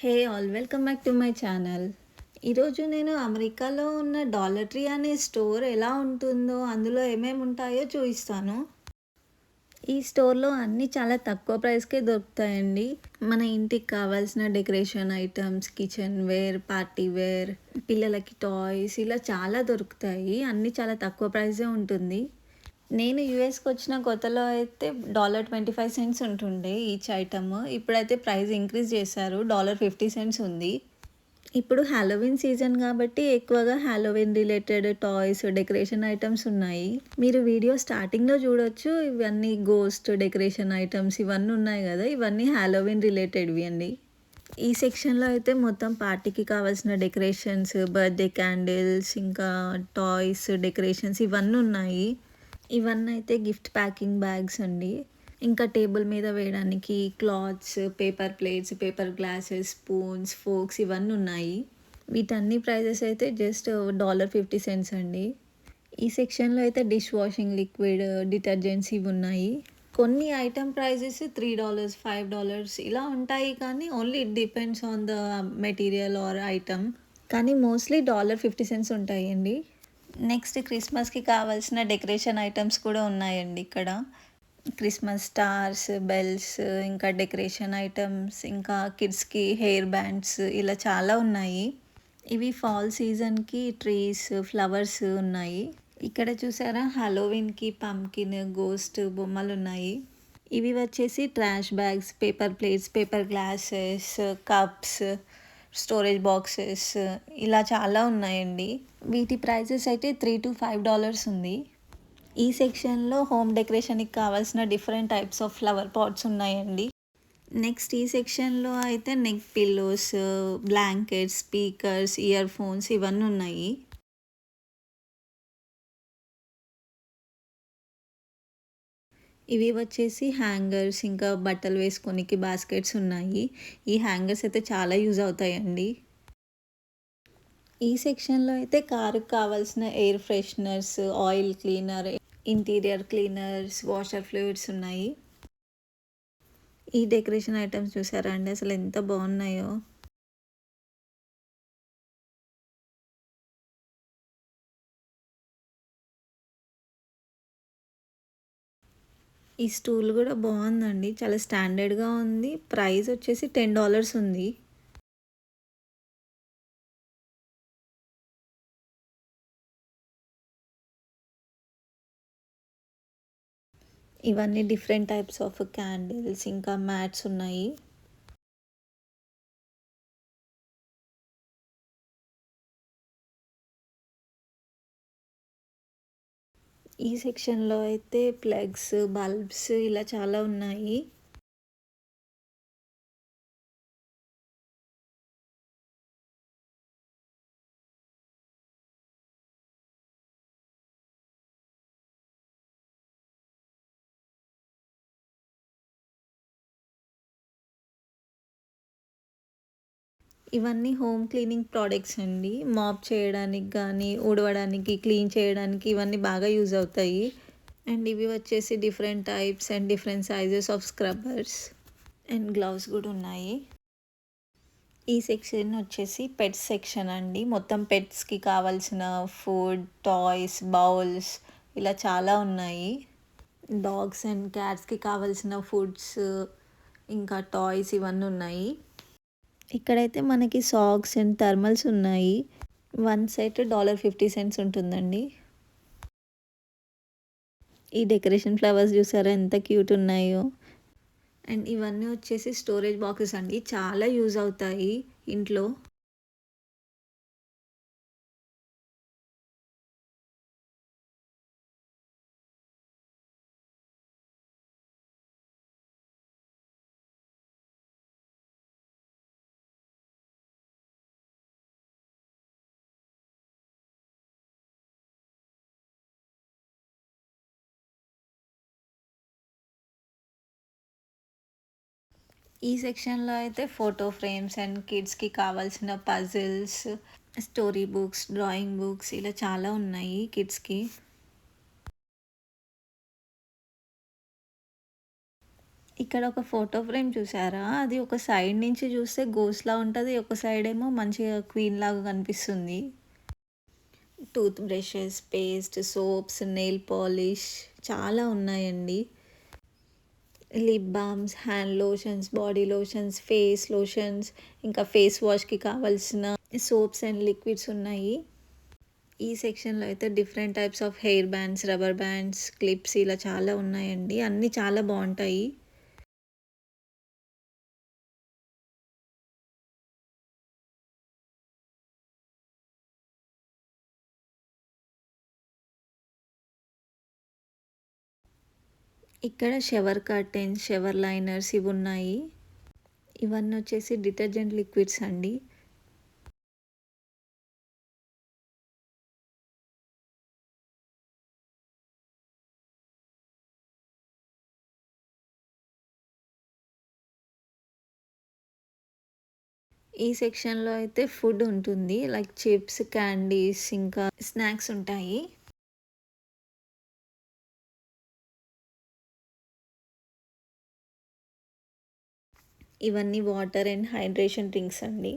Hey all welcome back to my channel ఈరోజు నేను అమెరికాలో ఉన్న డాలట్రీ అనే స్టోర్ ఎలా ఉంటుందో అందులో ఏమేమి ఉంటాయో చూపిస్తాను. ఈ స్టోర్లో అన్నీ చాలా తక్కువ ప్రైస్కే దొరుకుతాయండి. మన ఇంటికి కావాల్సిన decoration items kitchenware party wear పిల్లలకి టాయ్స్ ఇలా చాలా దొరుకుతాయి. అన్నీ చాలా తక్కువ ప్రైసే ఉంటుంది. నేను యూఎస్కి వచ్చిన కొత్తలో అయితే డాలర్ ట్వంటీ ఫైవ్ సెంట్స్ ఉంటుండే ఈచ్ ఐటమ్. ఇప్పుడైతే ప్రైస్ ఇంక్రీజ్ చేశారు. డాలర్ ఫిఫ్టీ సెంట్స్ ఉంది. ఇప్పుడు హ్యాలోవిన్ సీజన్ కాబట్టి ఎక్కువగా Halloween related toys decoration items ఉన్నాయి. మీరు వీడియో స్టార్టింగ్లో చూడొచ్చు. ఇవన్నీ గోస్ట్ డెకరేషన్ ఐటమ్స్ ఇవన్నీ ఉన్నాయి కదా. ఇవన్నీ హ్యాలోవిన్ రిలేటెడ్వి అండి. ఈ సెక్షన్లో అయితే మొత్తం పార్టీకి కావాల్సిన డెకరేషన్స్ బర్త్డే క్యాండిల్స్ ఇంకా టాయ్స్ డెకరేషన్స్ ఇవన్నీ ఉన్నాయి. ఇవన్నీ అయితే గిఫ్ట్ ప్యాకింగ్ బ్యాగ్స్ అండి. ఇంకా టేబుల్ మీద వేయడానికి cloths paper plates paper glasses spoons forks ఇవన్నీ ఉన్నాయి. వీటన్ని ప్రైజెస్ అయితే జస్ట్ డాలర్ ఫిఫ్టీ సెంట్స్ అండి. ఈ సెక్షన్లో అయితే డిష్ వాషింగ్ లిక్విడ్ డిటర్జెంట్స్ ఇవి ఉన్నాయి. కొన్ని item prices three dollars five dollars ఇలా ఉంటాయి కానీ only it depends on the material or item. కానీ మోస్ట్లీ డాలర్ ఫిఫ్టీ సెంట్స్ ఉంటాయండి. నెక్స్ట్ క్రిస్మస్కి కావాల్సిన డెకరేషన్ ఐటమ్స్ కూడా ఉన్నాయండి ఇక్కడ. క్రిస్మస్ స్టార్స్ బెల్స్ ఇంకా డెకరేషన్ ఐటమ్స్ ఇంకా కిడ్స్కి హెయిర్ బ్యాండ్స్ ఇలా చాలా ఉన్నాయి. ఇవి ఫాల్ సీజన్కి ట్రీస్ ఫ్లవర్స్ ఉన్నాయి. ఇక్కడ చూసారా? హలోవిన్కి పంకిన్ గోస్ట్ బొమ్మలు ఉన్నాయి. ఇవి వచ్చేసి trash bags paper plates paper glasses cups storage boxes ఇలా చాలా ఉన్నాయండి. వీటి ప్రైజెస్ అయితే త్రీ టు ఫైవ్ డాలర్స్ ఉంది. ఈ సెక్షన్లో హోమ్ డెకరేషన్కి కావాల్సిన different types of flower pots ఉన్నాయండి. నెక్స్ట్ ఈ సెక్షన్లో అయితే neck pillows blankets speakers earphones ఇవన్నీ ఉన్నాయి. ఇవి వచ్చేసి హ్యాంగర్స్ ఇంకా బట్టలు వేసుకోనికి బాస్కెట్స్ ఉన్నాయి. ఈ హ్యాంగర్స్ అయితే చాలా యూజ్ అవుతాయండి. ఈ సెక్షన్లో అయితే కారుకి కావాల్సిన air fresheners oil cleaner interior cleaners washer fluids ఉన్నాయి. ఈ డెకరేషన్ ఐటమ్స్ చూసారా అండి? అసలు ఎంత బాగున్నాయో. ఈ స్టూల్ కూడా బాగుందండి. చాలా స్టాండర్డ్గా ఉంది. ప్రైస్ వచ్చేసి టెన్ డాలర్స్ ఉంది. ఇవన్నీ డిఫరెంట్ టైప్స్ ఆఫ్ క్యాండిల్స్ ఇంకా మ్యాట్స్ ఉన్నాయి. ఈ సెక్షన్లో అయితే ప్లగ్స్ బల్బ్స్ ఇలా చాలా ఉన్నాయి. ఇవన్నీ హోమ్ క్లీనింగ్ ప్రోడక్ట్స్ అండి. మాప్ చేయడానికి కానీ ఊడవడానికి క్లీన్ చేయడానికి ఇవన్నీ బాగా యూజ్ అవుతాయి. అండ్ ఇవి వచ్చేసి different types and different sizes of scrubbers and gloves కూడా ఉన్నాయి. ఈ సెక్షన్ వచ్చేసి పెట్స్ సెక్షన్ అండి. మొత్తం పెట్స్కి కావాల్సిన ఫుడ్ టాయ్స్ బౌల్స్ ఇలా చాలా ఉన్నాయి. డాగ్స్ అండ్ క్యాట్స్కి కావాల్సిన ఫుడ్స్ ఇంకా టాయ్స్ ఇవన్నీ ఉన్నాయి. ఇక్కడైతే మనకి సాక్స్ అండ్ థర్మల్స్ ఉన్నాయి. One set dollar fifty cents ఉంటుందండి. ఈ డెకరేషన్ ఫ్లవర్స్ చూసారా ఎంత క్యూట్ ఉన్నాయో. అండ్ ఇవన్నీ వచ్చేసి స్టోరేజ్ బాక్సెస్ అండి. చాలా యూజ్ అవుతాయి ఇంట్లో. ఈ సెక్షన్లో అయితే ఫోటో ఫ్రేమ్స్ అండ్ కిడ్స్కి కావాల్సిన puzzles story books drawing books ఇలా చాలా ఉన్నాయి కిడ్స్కి. ఇక్కడ ఒక ఫోటో ఫ్రేమ్ చూసారా? అది ఒక సైడ్ నుంచి చూస్తే గోస్లా ఉంటుంది ఒక సైడ్ ఏమో మంచిగా క్వీన్ లాగా కనిపిస్తుంది. Toothbrushes paste soaps nail polish చాలా ఉన్నాయండి. Lip balms hand lotions body lotions face lotions ఇంకా ఫేస్ వాష్కి కావాల్సిన సోప్స్ అండ్ లిక్విడ్స్ ఉన్నాయి. ఈ సెక్షన్లో అయితే different types of hair bands rubber bands clips ఇలా చాలా ఉన్నాయండి. అన్నీ చాలా బాగుంటాయి. ఇక్కడ షవర్ కర్టెన్స్ షవర్ లైనర్స్ ఇవి ఉన్నాయి ఇవన్నీ వచ్చేసి డిటర్జెంట్ లిక్విడ్స్ అండి. ఈ సెక్షన్లో అయితే ఫుడ్ ఉంటుంది. లైక్ చిప్స్ క్యాండీస్ ఇంకా స్నాక్స్ ఉంటాయి. ఇవన్నీ వాటర్ అండ్ హైడ్రేషన్ డ్రింక్స్ అండి.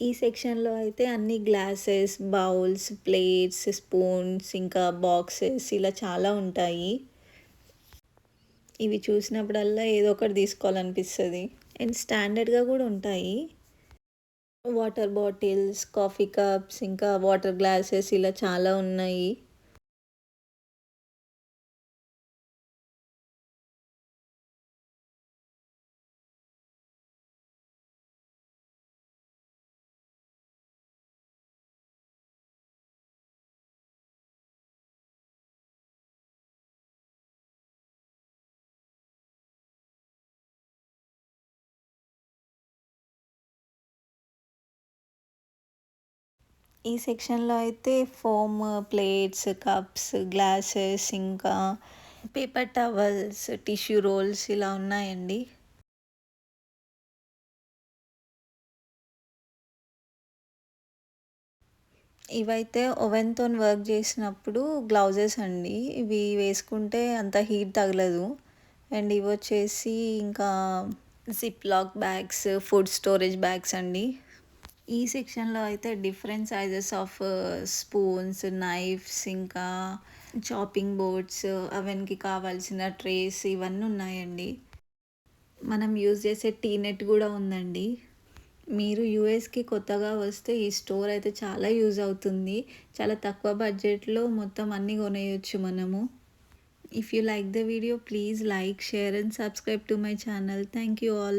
ఈ సెక్షన్లో అయితే అన్ని గ్లాసెస్ బౌల్స్ ప్లేట్స్ స్పూన్స్ ఇంకా బాక్సెస్ ఇలా చాలా ఉంటాయి. ఇవి చూసినప్పుడల్లా ఏదో ఒకటి తీసుకోవాలనిపిస్తుంది. అండ్ స్టాండర్డ్గా కూడా ఉంటాయి. వాటర్ బాటిల్స్ కాఫీ కప్స్ ఇంకా వాటర్ గ్లాసెస్ ఇలా చాలా ఉన్నాయి. ఈ సెక్షన్లో అయితే ఫోమ్ ప్లేట్స్ కప్స్ గ్లాసెస్ ఇంకా పేపర్ టవల్స్ టిష్యూ రోల్స్ ఇలా ఉన్నాయండి. ఇవైతే ఓవెన్తో వర్క్ చేసినప్పుడు గ్లౌజెస్ అండి. ఇవి వేసుకుంటే అంత హీట్ తగలదు. అండ్ ఇవి వచ్చేసి ఇంకా zip lock bags food storage bags అండి. ఈ సెక్షన్లో అయితే different sizes of spoons knives ఇంకా చాపింగ్ బోర్డ్స్ అవన్నీ కావాల్సిన ట్రేస్ ఇవన్నీ ఉన్నాయండి. మనం యూజ్ చేసే టీ నెట్ కూడా ఉందండి. మీరు యూఎస్కి కొత్తగా వస్తే ఈ స్టోర్ అయితే చాలా యూజ్ అవుతుంది. చాలా తక్కువ బడ్జెట్లో మొత్తం అన్నీ కొనేయచ్చు మనము. If you like the video please like share and subscribe to my channel thank you all